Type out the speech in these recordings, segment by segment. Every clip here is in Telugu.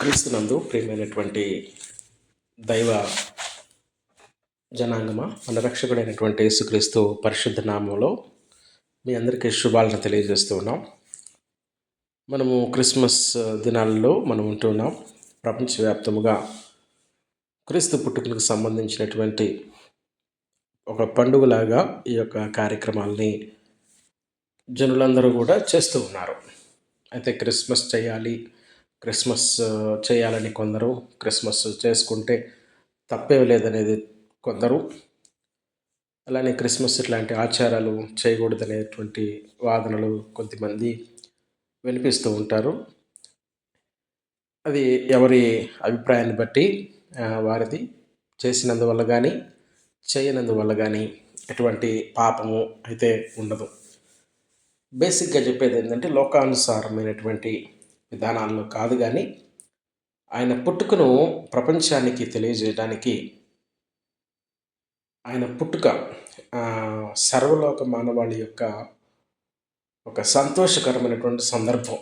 క్రీస్తునందు ప్రియమైనటువంటి దైవ జనాంగమా మన రక్షకుడైనటువంటి యేసుక్రీస్తు పరిశుద్ధ నామంలో మీ అందరికీ శుభాలను తెలియజేస్తూ ఉన్నాం. మనము క్రిస్మస్ దినాలలో మనం ఉంటున్నాం ప్రపంచవ్యాప్తముగా క్రీస్తు పుట్టుకలకు సంబంధించినటువంటి ఒక పండుగలాగా ఈ యొక్క కార్యక్రమాల్ని జనులందరూ కూడా చేస్తూ ఉన్నారు. అయితే క్రిస్మస్ చేయాలి క్రిస్మస్ చేయాలని కొందరు క్రిస్మస్ చేసుకుంటే తప్పే లేదనేది కొందరు. అలానే క్రిస్మస్ ఇట్లాంటి ఆచారాలు చేయకూడదనేటువంటి వాదనలు కొంతమంది వినిపిస్తూ ఉంటారు. అది ఎవరి అభిప్రాయాన్ని బట్టి వారిది. చేసినందువల్ల కానీ చేయనందువల్ల కానీ ఎటువంటి పాపము అయితే ఉండదు. బేసిక్గా చెప్పేది ఏంటంటే లోకానుసారమైనటువంటి విధానాల్లో కాదు కానీ ఆయన పుట్టుకను ప్రపంచానికి తెలియజేయడానికి ఆయన పుట్టుక సర్వలోక మానవాళి యొక్క ఒక సంతోషకరమైనటువంటి సందర్భం.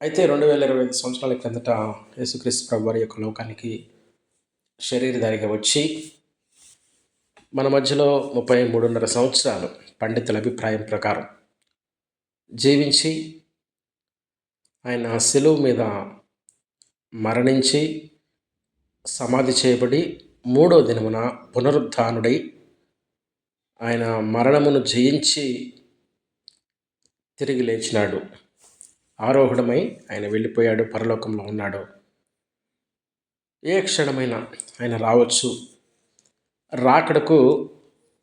అయితే రెండు వేల ఇరవై ఐదు సంవత్సరాల క్రిందట యేసుక్రీస్తు ప్రభు వారి యొక్క లోకానికి శరీరధారిగా వచ్చి మన మధ్యలో ముప్పై మూడున్నర సంవత్సరాలు పండితుల అభిప్రాయం ప్రకారం జీవించి ఆయన సెలువు మీద మరణించి సమాధి చేయబడి మూడో దినమున పునరుద్ధానుడై ఆయన మరణమును జయించి తిరిగి లేచినాడు. ఆరోహణమై ఆయన వెళ్ళిపోయాడు పరలోకంలో ఉన్నాడు. ఏ క్షణమైన ఆయన రావచ్చు. రాకడకు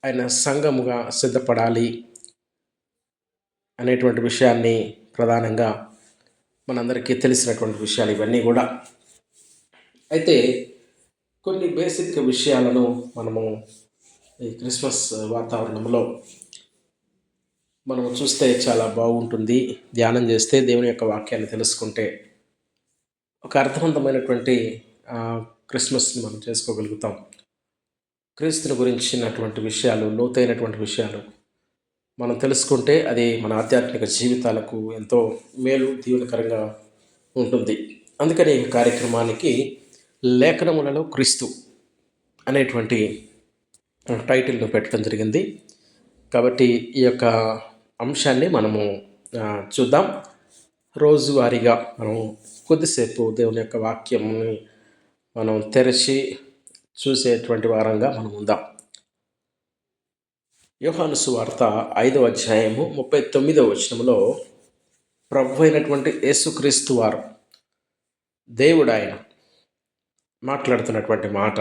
ఆయన సంఘముగా సిద్ధపడాలి అనేటువంటి విషయాన్ని ప్రధానంగా మనందరికీ తెలిసినటువంటి విషయాలు ఇవన్నీ కూడా. అయితే కొన్ని బేసిక్ విషయాలను మనము ఈ క్రిస్మస్ వాతావరణంలో మనం చూస్తే చాలా బాగుంటుంది. ధ్యానం చేస్తే దేవుని యొక్క వాక్యాన్ని తెలుసుకుంటే ఒక అర్థవంతమైనటువంటి క్రిస్మస్ని మనం చేసుకోగలుగుతాం. క్రీస్తుని గురించినటువంటి విషయాలు లోతైనటువంటి విషయాలు మనం తెలుసుకుంటే అది మన ఆధ్యాత్మిక జీవితాలకు ఎంతో మేలు దీవులకరంగా ఉంటుంది. అందుకని ఈ కార్యక్రమానికి లేఖనములలో క్రీస్తు అనేటువంటి టైటిల్ను పెట్టడం జరిగింది. కాబట్టి ఈ యొక్క అంశాన్ని మనము చూద్దాం. రోజువారీగా మనం కొద్దిసేపు దేవుని యొక్క వాక్యంని మనం తెరిచి చూసేటువంటి వారంగా మనం ఉందాం. యోహాను సువార్త ఐదవ అధ్యాయము ముప్పై తొమ్మిదవ వచనంలో ప్రభు అయినటువంటి యేసుక్రీస్తు వారు దేవుడు ఆయన మాట్లాడుతున్నటువంటి మాట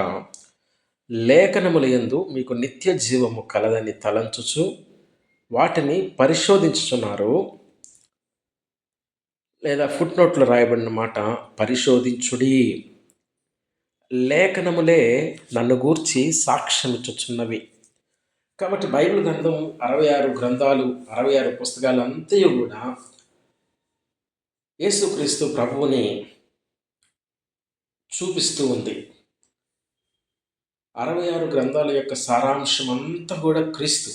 లేఖనముల ఎందు మీకు నిత్య జీవము కలదని తలంచుచు వాటిని పరిశోధించుచున్నారు. లేదా ఫుట్ నోట్లో రాయబడిన మాట పరిశోధించుడి. లేఖనములే నన్ను గూర్చి సాక్ష్యమిచ్చుచున్నవి. కాబట్టి బైబిల్ గ్రంథం అరవై ఆరు గ్రంథాలు అరవై ఆరు పుస్తకాలు అంతయు కూడా యేసుక్రీస్తు ప్రభువుని చూపిస్తూ ఉంది. అరవై ఆరు గ్రంథాల యొక్క సారాంశం అంతా కూడా క్రీస్తు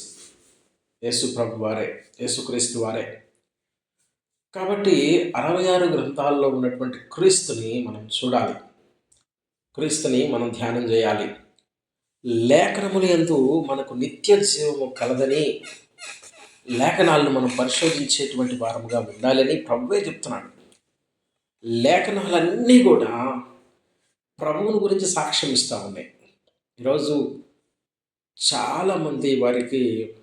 యేసు ప్రభు వారే యేసుక్రీస్తు వారే. కాబట్టి అరవై ఆరు గ్రంథాల్లో ఉన్నటువంటి క్రీస్తుని మనం చూడాలి. క్రీస్తుని మనం ధ్యానం చేయాలి. లేఖనములు ఎందు మనకు నిత్య జీవము కలదని లేఖనాలను మనం పరిశోధించేటువంటి వారముగా ఉండాలని ప్రభువే చెప్తున్నాడు. లేఖనాలన్నీ కూడా ప్రభువుని గురించి సాక్ష్యం ఇస్తూ ఉన్నాయి. ఈరోజు చాలామంది వారికి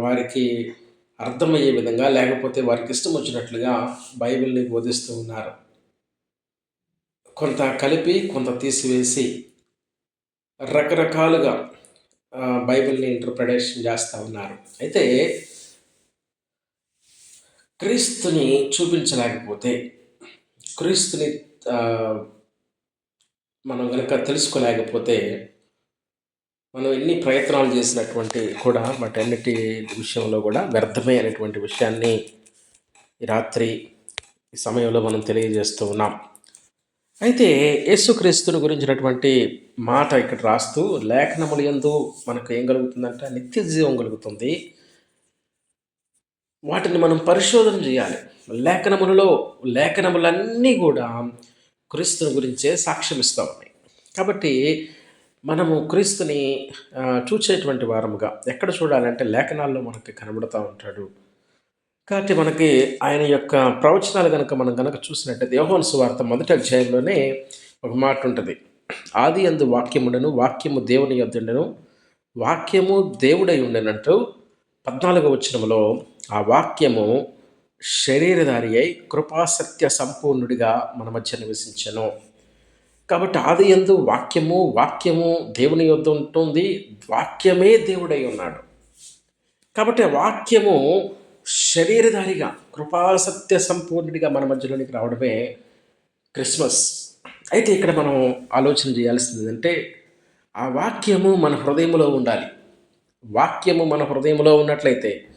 వారికి అర్థమయ్యే విధంగా లేకపోతే వారికి ఇష్టం వచ్చినట్లుగా బైబిల్ని బోధిస్తూ ఉన్నారు. కొంత కలిపి కొంత తీసివేసి రకరకాలుగా బైబిల్ని ఇంటర్ప్రిటేషన్ చేస్తూ ఉన్నారు. అయితే క్రీస్తుని చూపించలేకపోతే క్రీస్తుని మనం కనుక తెలుసుకోలేకపోతే మనం ఎన్ని ప్రయత్నాలు చేసినటువంటి కూడా వాటన్నిటి విషయంలో కూడా వ్యర్థమే అనేటువంటి విషయాన్ని రాత్రి ఈ సమయంలో మనం తెలియజేస్తూ ఉన్నాం. అయితే యేసుక్రీస్తుని గురించినటువంటి మాట ఇక్కడ రాస్తూ లేఖనములు ఎందు మనకు ఏం కలుగుతుందంటే నిత్య జీవం కలుగుతుంది. వాటిని మనం పరిశోధన చేయాలి. లేఖనములలో లేఖనములన్నీ కూడా క్రీస్తుని గురించే సాక్ష్యం ఇస్తూ ఉన్నాయి. కాబట్టి మనము క్రీస్తుని చూసేటువంటి వారముగా ఎక్కడ చూడాలంటే లేఖనాల్లో మనకి కనబడుతూ ఉంటాడు. కాబట్టి మనకి ఆయన యొక్క ప్రవచనాలు కనుక మనం కనుక చూసినట్టయితే యోహోన్ సువార్త మొదటి అధ్యాయంలోనే ఒక మాట ఉంటుంది. ఆది అందు వాక్యముండను వాక్యము దేవుని యొద్దుండెను వాక్యము దేవుడై ఉండెనంటూ పద్నాలుగో వచ్చినములో ఆ వాక్యము శరీరధారి అయి కృపాసత్య సంపూర్ణుడిగా మన మధ్య నివసించను. కాబట్టి ఆది ఎందు వాక్యము వాక్యము దేవుని యొద్ద ఉంటుంది వాక్యమే దేవుడై ఉన్నాడు. కాబట్టి వాక్యము శరీరధారిగా కృపాసత్య సంపూర్ణుడిగా మన మధ్యలోనికి రావడమే క్రిస్మస్. అయితే ఇక్కడ మనం ఆలోచన చేయాల్సింది ఏంటంటే ఆ వాక్యము మన హృదయంలో ఉండాలి. వాక్యము మన హృదయంలో ఉన్నట్లయితే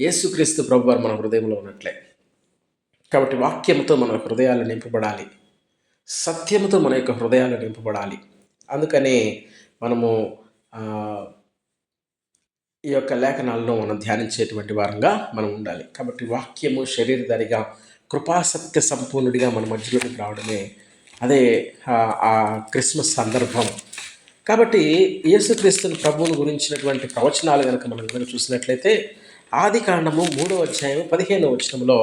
యేసుక్రీస్తు ప్రభువారు మన హృదయంలో ఉన్నట్లే. కాబట్టి వాక్యంతో మన హృదయాలు నింపబడాలి. సత్యముతో మన యొక్క హృదయాలు నింపబడాలి. అందుకనే మనము ఈ యొక్క లేఖనాలను మనం ధ్యానించేటువంటి వారంగా మనం ఉండాలి. కాబట్టి వాక్యము శరీరధారిగా కృపాసత్య సంపూర్ణుడిగా మన మధ్యలోకి రావడమే అదే ఆ క్రిస్మస్ సందర్భం. కాబట్టి యేసుక్రీస్తుని ప్రభువుని గురించినటువంటి ప్రవచనాలు కనుక మనం కనుక చూసినట్లయితే ఆది కాండము మూడో అధ్యాయం పదిహేనో వచనంలో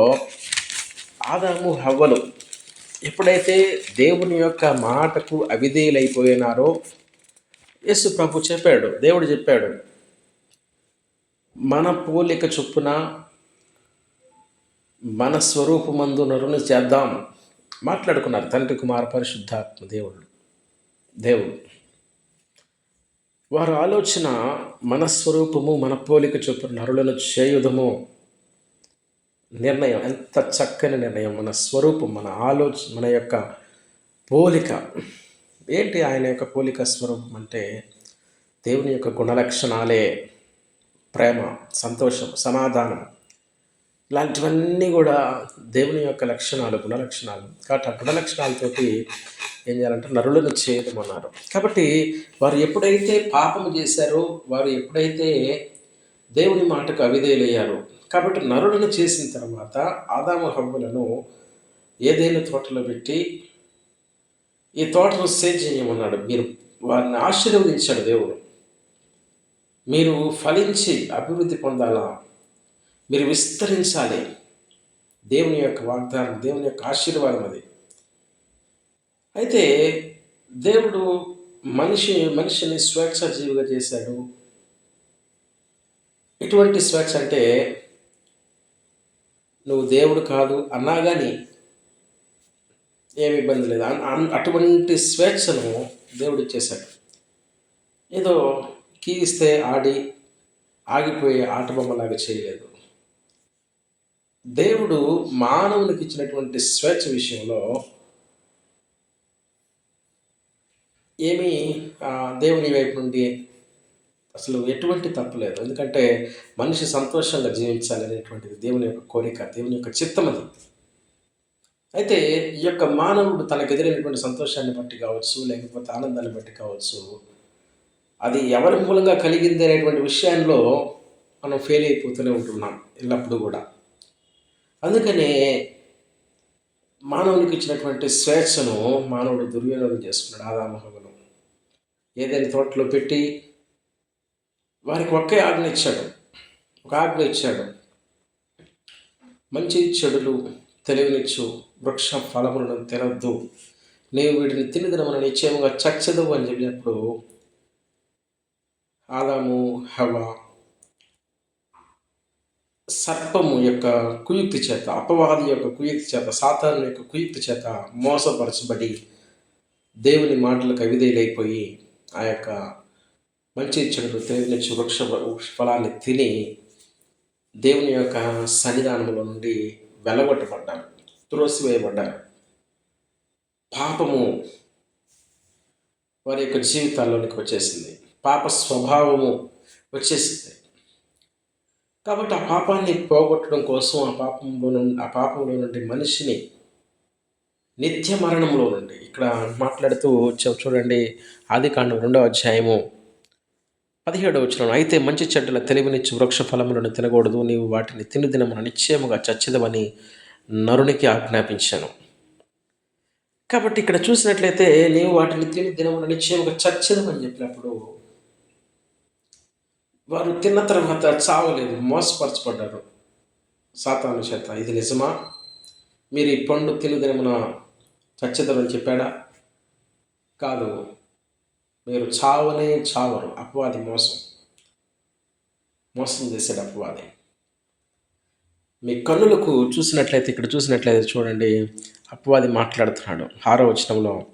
ఆదాము హవ్వలు ఎప్పుడైతే దేవుని యొక్క మాటకు అవిధేయులైపోయినారో యేసు ప్రభు చెప్పాడు దేవుడు చెప్పాడు మన పోలిక చొప్పున మన స్వరూపమందు నరుని చేద్దాం. మాట్లాడుకున్నారు తండ్రి కుమార పరిశుద్ధాత్మ దేవుడు. దేవుడు. వారి ఆలోచన మన స్వరూపము మన పోలిక చొప్పున నరులను చేయుదము. నిర్ణయం ఎంత చక్కని నిర్ణయం. మన స్వరూపం మన ఆలోచన మన యొక్క పోలిక. ఏంటి ఆయన యొక్క పోలిక స్వరూపం అంటే దేవుని యొక్క గుణలక్షణాలే. ప్రేమ సంతోషం సమాధానం. ఇలాంటివన్నీ కూడా దేవుని యొక్క లక్షణాలు గుణలక్షణాలు. కాబట్టి ఆ గుణలక్షణాలతోటి ఏం చేయాలంటే నరులను చేయమన్నారు కాబట్టి వారు ఎప్పుడైతే పాపము చేశారో వారు ఎప్పుడైతే దేవుని మాటకు అవిధేయులయ్యారో కాబట్టి నరులను చేసిన తర్వాత ఆదాము హబ్బులను ఏదైనా తోటలో పెట్టి ఈ తోటను సేజ్ చేయమన్నాడు. మీరు వారిని ఆశీర్వదించాడు దేవుడు. మీరు ఫలించి అభివృద్ధి పొందాలా? మీరు విస్తరించాలి. దేవుని యొక్క వాగ్దానం దేవుని యొక్క ఆశీర్వాదం అది. అయితే దేవుడు మనిషి మనిషిని స్వేచ్ఛ జీవిగా చేశాడు. ఎటువంటి స్వేచ్ఛ అంటే నువ్వు దేవుడు కాదు అన్నా కానీ ఏమి ఇబ్బంది లేదు. అటువంటి స్వేచ్ఛను దేవుడు ఇచ్చేశాడు. ఏదో కీగిస్తే ఆడి ఆగిపోయే ఆట బొమ్మలాగా చేయలేదు. దేవుడు మానవునికి ఇచ్చినటువంటి స్వేచ్ఛ విషయంలో ఏమీ దేవుని వైపు నుండి అసలు ఎటువంటి తప్పు లేదు. ఎందుకంటే మనిషి సంతోషంగా జీవించాలి అనేటువంటిది దేవుని యొక్క కోరిక దేవుని యొక్క చిత్తం అది. అయితే ఈ యొక్క మానవుడు తనకు ఎదురైనటువంటి సంతోషాన్ని బట్టి కావచ్చు లేకపోతే ఆనందాన్ని బట్టి కావచ్చు అది ఎవరి మూలంగా కలిగింది అనేటువంటి విషయంలో మనం ఫెయిల్ అయిపోతూనే ఉంటున్నాం ఎల్లప్పుడూ కూడా. అందుకనే మానవునికి ఇచ్చినటువంటి స్వేచ్ఛను మానవుడు దుర్వినియోగం చేసుకున్నాడు ఆదామహములు ఏదైనా తోటలో పెట్టి వారికి ఒకే ఆజ్ఞ ఇచ్చాడు. ఒక ఆజ్ఞ ఇచ్చాడు. మంచి చెడులు తెలివినిచ్చు వృక్ష ఫలములను తినద్దు. నీవు వీటిని తినదినమని నిశ్చయముగా చచ్చదు అని చెప్పినప్పుడు ఆదాము హవ సర్పము యొక్క కుయుక్తి చేత అపవాది యొక్క కుయుక్తి చేత సాతాను యొక్క కుయుక్తి చేత మోసపరచబడి దేవుని మాటలకు అవిధేలైపోయి ఆ యొక్క మంచి చెడులు తెలియని వృక్ష ఫలాన్ని తిని దేవుని యొక్క సన్నిధానంలో నుండి వెలగొట్టబడ్డారు త్రోసివేయబడ్డారు. పాపము వారి యొక్క జీవితాల్లోనికి వచ్చేసింది. పాప స్వభావము వచ్చేసింది. కాబట్టి ఆ పాపాన్ని పోగొట్టడం కోసం ఆ పాపంలో నుండి ఆ పాపంలో నుండి మనిషిని నిత్య మరణంలో నుండి ఇక్కడ మాట్లాడుతూ చూడండి ఆది కాండం రెండవ అధ్యాయము పదిహేడు వచ్చిన అయితే మంచి చెడ్డల తెలివినిచ్చి వృక్ష ఫలములను తినకూడదు నీవు వాటిని తిను దినమున నిశ్చయముగా చచ్చదవని నరునికి ఆజ్ఞాపించాను. కాబట్టి ఇక్కడ చూసినట్లయితే నీవు వాటిని తిని దినమున నిశ్చయముగా చచ్చదమని చెప్పినప్పుడు వారు తిన్న తర్వాత చావలేదు మోసపరచబడ్డారు. సాతాను చేత. ఇది నిజమా? మీరు ఈ పండు తిను దినమున చెప్పాడా? కాదు. మీరు చావనే చావరు. అపవాది మోసం. మోసం చేశాడు అపవాది. మీ కన్నులకు చూసినట్లయితే ఇక్కడ చూసినట్లయితే చూడండి అపవాది మాట్లాడుతున్నాడు. ఆరో వచనంలో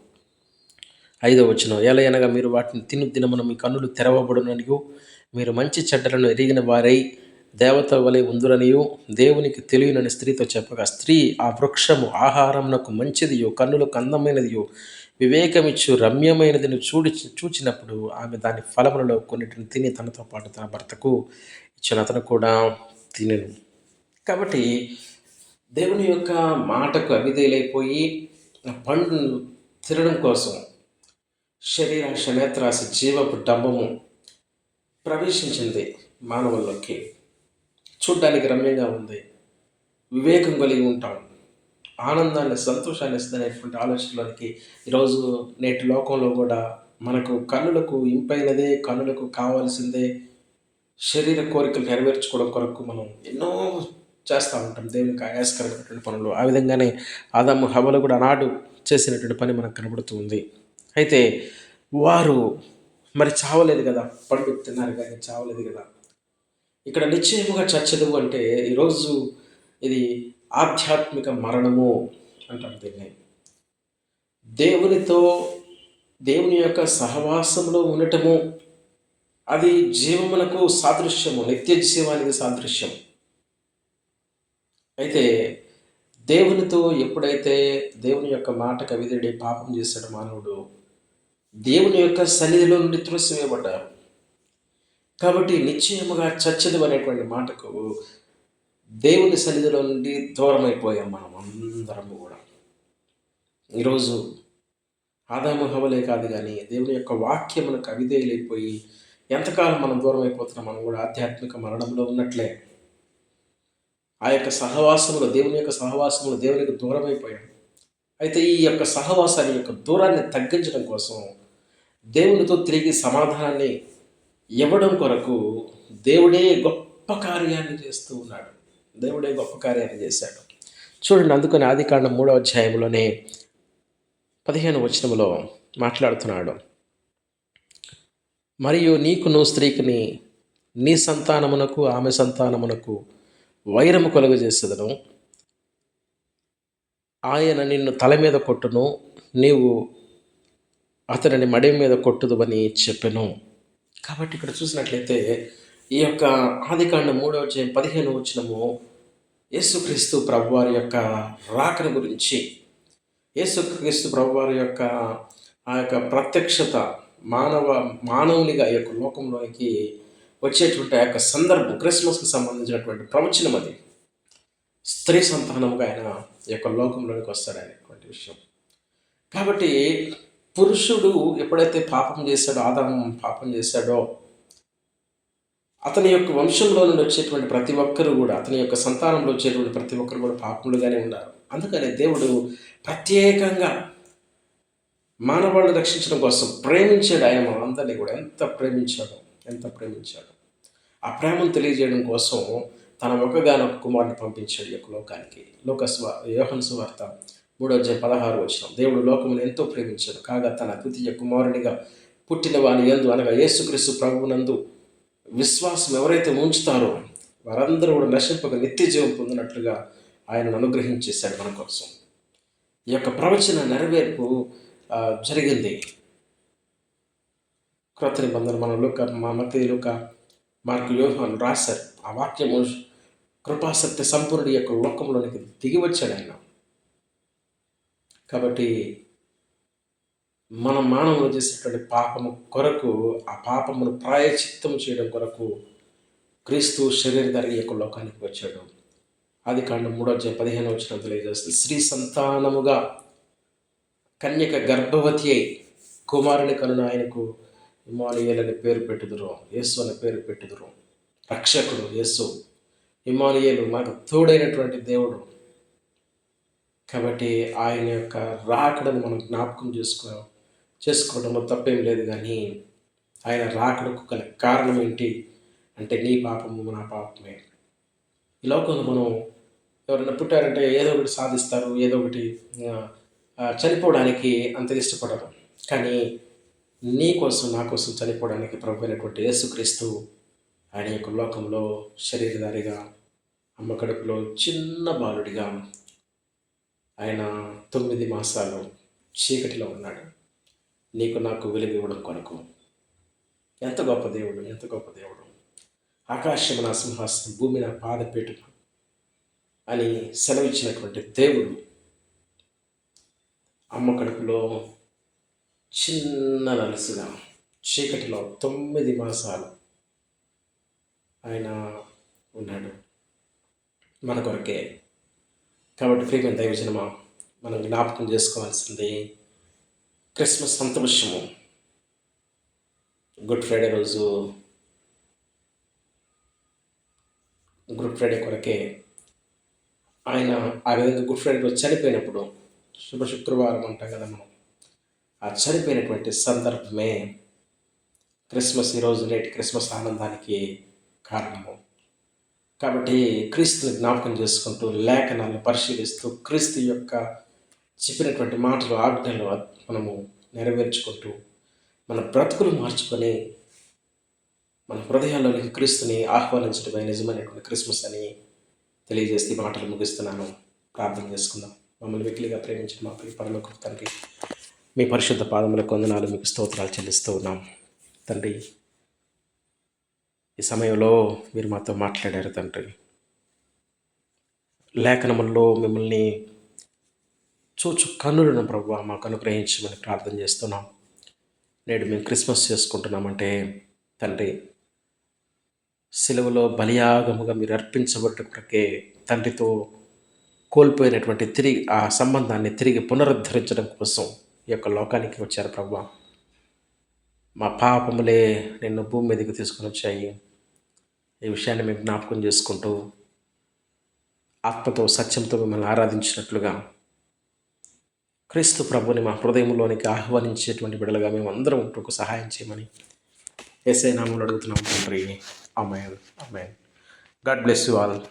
ఐదో వచ్చిన ఎలా అనగా మీరు వాటిని తిను దినమున మీ కన్నులు తెరవబడుననియు మీరు మంచి చెడ్డలను ఎరిగిన వారై దేవత వలె ఉందురనియు దేవునికి తెలియనని స్త్రీతో చెప్పగా స్త్రీ ఆ వృక్షము ఆహారమునకు మంచిదియో కన్నులకు అందమైనదియో వివేకమిచ్చు రమ్యమైనదిని చూడి చూచినప్పుడు ఆమె దాని ఫలములలో కొన్నిటిని తిని తనతో పాటు తన భర్తకు ఇచ్చిన అతను కూడా తినను. కాబట్టి దేవుని యొక్క మాటకు అవిధేయులైపోయి పండును తినడం కోసం శరీరం నేత్రాశ జీవపు డంబము ప్రవేశించింది మానవుల్లోకి. చూడ్డానికి రమ్యంగా ఉంది. వివేకం కలిగి ఉంటాం. ఆనందాన్ని సంతోషాన్ని ఇస్తుందనేటువంటి ఆలోచనలోనికి ఈరోజు నేటి లోకంలో కూడా మనకు కన్నులకు ఇంపైనదే కన్నులకు కావాల్సిందే శరీర కోరికలు నెరవేర్చుకోవడం కొరకు మనం ఎన్నో చేస్తూ ఉంటాం. దేవునికి ఆయాస్కరమైనటువంటి పనులు. ఆ విధంగానే ఆదాము హవలు కూడా అనాడు చేసినటువంటి పని మనకు కనబడుతుంది అయితే వారు మరి చావలేదు కదా పండుతున్నారు కానీ చావలేదు కదా. ఇక్కడ నిశ్చయముగా చచ్చదు అంటే ఈరోజు ఇది ఆధ్యాత్మిక మరణము అంటాం దీన్ని. దేవునితో దేవుని యొక్క సహవాసంలో ఉండటము అది జీవమునకు సాదృశ్యము నిత్య జీవానికి సాదృశ్యం. అయితే దేవునితో ఎప్పుడైతే దేవుని యొక్క మాట కవిదడి పాపం చేశాడు మానవుడు దేవుని యొక్క సన్నిధిలో నుండి త్రోసివేయబడ్డారు. కాబట్టి నిశ్చయముగా చచ్చదు అనేటువంటి మాటకు దేవుని సన్నిధిలో నుండి దూరం అయిపోయాం మనం అందరము కూడా. ఈరోజు ఆదాము హవలే కాదు కానీ దేవుని యొక్క వాక్యమునకు అవిధేయులైపోయి ఎంతకాలం మనం దూరం అయిపోతున్నాం మనం కూడా ఆధ్యాత్మిక మరణంలో ఉన్నట్లే. ఆ యొక్క సహవాసములు దేవుని యొక్క సహవాసములు దేవునికి దూరం అయిపోయాం అయితే ఈ యొక్క సహవాసాన్ని యొక్క దూరాన్ని తగ్గించడం కోసం దేవునితో తిరిగి సమాధానాన్ని ఇవ్వడం కొరకు దేవుడే గొప్ప కార్యాన్ని చేస్తూ ఉన్నాడు. దేవుడే గొప్ప కార్యాన్ని చేశాడు. చూడండి అందుకని ఆది కాండం మూడో అధ్యాయంలోనే పదిహేను వచనంలో మాట్లాడుతున్నాడు. మరియు నీకును స్త్రీకిని నీ సంతానమునకు ఆమె సంతానమునకు వైరము కలుగజేసేదను. ఆయన నిన్ను తల మీద కొట్టును. నీవు అతనిని మడి మీద కొట్టుదని చెప్పెను. చెప్పాను కాబట్టి ఇక్కడ చూసినట్లయితే ఈ యొక్క ఆదికాండ మూడవ అధ్యాయం పదిహేను వచ్చినము యేసుక్రీస్తు ప్రభువారి యొక్క రాకను గురించి. యేసుక్రీస్తు ప్రభువారి యొక్క ఆ యొక్క ప్రత్యక్షత మానవ మానవునిగా ఈ యొక్క లోకంలోనికి వచ్చేటువంటి ఆ యొక్క సందర్భం క్రిస్మస్కి సంబంధించినటువంటి ప్రవచనం అది. స్త్రీ సంతానముగా ఆయన ఈ యొక్క లోకంలోనికి వస్తాడనేటువంటి విషయం. కాబట్టి పురుషుడు ఎప్పుడైతే పాపం చేశాడో ఆదాము పాపం చేశాడో అతని యొక్క వంశంలో నుండి వచ్చేటువంటి ప్రతి ఒక్కరు కూడా అతని యొక్క సంతానంలో వచ్చేటువంటి ప్రతి ఒక్కరు కూడా పాపములుగానే ఉన్నారు. అందుకనే దేవుడు ప్రత్యేకంగా మానవాళ్ళు రక్షించడం కోసం ప్రేమించాడు. ఆయన మనందరినీ కూడా ఎంత ప్రేమించాడు ఎంత ప్రేమించాడు. ఆ ప్రేమను తెలియజేయడం కోసం తన ఒకగానొక కుమారుని పంపించాడు ఈ యొక్క లోకానికి. లోకస్వ యోహన్ సువార్త మూడో అధ్యాయ పదహారు వచ్చిన దేవుడు లోకమును ఎంతో ప్రేమించాడు. కాగా తన ద్వితీయ కుమారునిగా పుట్టిన వాని ఎందు అనగా యేసుక్రీస్తు ప్రభువునందు విశ్వాసం ఎవరైతే ఉంచుతారో వారందరూ కూడా నశింపక నిత్య జీవం పొందినట్లుగా ఆయనను అనుగ్రహించేశాడు మన కోసం. ఈ యొక్క ప్రవచన నెరవేర్పు జరిగింది. క్రొత్త నిబంధన మన లోక మా మతీలుక లోక మార్కు యోహాన్ రాశారు. ఆ వాక్యము కృపాసక్తి సంపూర్ణుడి యొక్క లోకంలోనికి దిగి వచ్చాడు ఆయన. కాబట్టి మన మానవులు చేసేటువంటి పాపము కొరకు ఆ పాపమును ప్రాయచిత్తం చేయడం కొరకు క్రీస్తు శరీరధారి యొక్క లోకానికి వచ్చాడు. అది కాండం మూడో అధ్యాయం పదిహేను వచ్చిన తెలియజేస్తుంది. స్త్రీ సంతానముగా కన్యక గర్భవతి అయి కుమారుని కనున ఆయనకు ఇమానుయేల్ పేరు పెట్టుదురు. యేసు అని పేరు పెట్టుదురు. రక్షకుడు యేసు. ఇమానుయేలు మాకు తోడైనటువంటి దేవుడు. కాబట్టి ఆయన యొక్క రాకడను మనం జ్ఞాపకం చేసుకో చేసుకోవడంలో తప్పేం లేదు కానీ ఆయన రాకడకు గల కారణం ఏంటి అంటే నీ పాపము నా పాపమే. ఈ లోకంలో మనం ఎవరైనా పుట్టారంటే ఏదో ఒకటి సాధిస్తారు ఏదో ఒకటి చనిపోవడానికి అంత ఇష్టపడరు. కానీ నీ కోసం నా కోసం చనిపోవడానికి ప్రభు అయినటువంటి యేసుక్రీస్తు ఆయన యొక్క లోకంలో శరీరధారిగా అమ్మకడుపులో చిన్న బాలుడిగా ఆయన తొమ్మిది మాసాలు చీకటిలో ఉన్నాడు. నీకు నాకు వెలుగు ఇవ్వడం కొరకు. ఎంత గొప్ప దేవుడు ఎంత గొప్ప దేవుడు. ఆకాశం నా సింహాసనం భూమి నా పాదపేటు అని సెలవిచ్చినటువంటి దేవుడు అమ్మ కడుపులో చిన్న నలుసుగా చీకటిలో తొమ్మిది మాసాలు ఆయన ఉన్నాడు. మన కొరకే కాబట్టి ప్రియమైన దైవజనమ మనం జ్ఞాపకం చేసుకోవాల్సింది క్రిస్మస్ సంతోషము. గుడ్ ఫ్రైడే రోజు గుడ్ ఫ్రైడే కొరకే ఆయన ఆ విధంగా గుడ్ ఫ్రైడే రోజు చనిపోయినప్పుడు శుభ శుక్రవారం అంటాం కదా మనం ఆ చనిపోయినటువంటి సందర్భమే క్రిస్మస్ ఈరోజు నేటి క్రిస్మస్ ఆనందానికి కారణము. కాబట్టి క్రీస్తుని జ్ఞాపకం చేసుకుంటూ లేఖనాన్ని పరిశీలిస్తూ క్రీస్తు యొక్క చెప్పినటువంటి మాటలు ఆజ్ఞలు మనము నెరవేర్చుకుంటూ మన బ్రతుకులు మార్చుకొని మన హృదయాల్లోనికి క్రీస్తుని ఆహ్వానించడమే నిజమైనటువంటి క్రిస్మస్ అని తెలియజేస్తే మాటలు ముగిస్తున్నాను. ప్రార్థన చేసుకుందాం. మమ్మల్ని వెకిలిగా ప్రేమించిన మా ప్రియ పరలోక తండ్రి మీ పరిశుద్ధ పాదముల కొందనాలు మీకు స్తోత్రాలు చెల్లిస్తూ ఉన్నాం. తండ్రి ఈ సమయంలో మీరు మాతో మాట్లాడారు తండ్రి. లేఖనముల్లో మిమ్మల్ని చూచు కన్నులను ప్రభు మాకు అనుగ్రహించమని ప్రార్థన చేస్తున్నాం. నేడు మేము క్రిస్మస్ చేసుకుంటున్నామంటే తండ్రి సెలవులో బలియాగముగా మీరు అర్పించబడ్డకే తండ్రితో కోల్పోయినటువంటి తిరిగి ఆ సంబంధాన్ని తిరిగి పునరుద్ధరించడం కోసం ఈ యొక్క లోకానికి వచ్చారు ప్రభు మా పాపములే నిన్ను భూమి మీదకి తీసుకొని వచ్చాయి. ఈ విషయాన్ని మేము జ్ఞాపకం చేసుకుంటూ ఆత్మతో సత్యంతో మిమ్మల్ని ఆరాధించినట్లుగా క్రీస్తు ప్రభుని మా హృదయంలోనికి ఆహ్వానించేటువంటి బిడలుగా మేము అందరం ఉంటూ సహాయం చేయమని ఏసై నామంలో అడుగుతున్నాం తండ్రి. అమ్మాయి అమ్మాయి గాడ్ బ్లెస్ యూ ఆల్.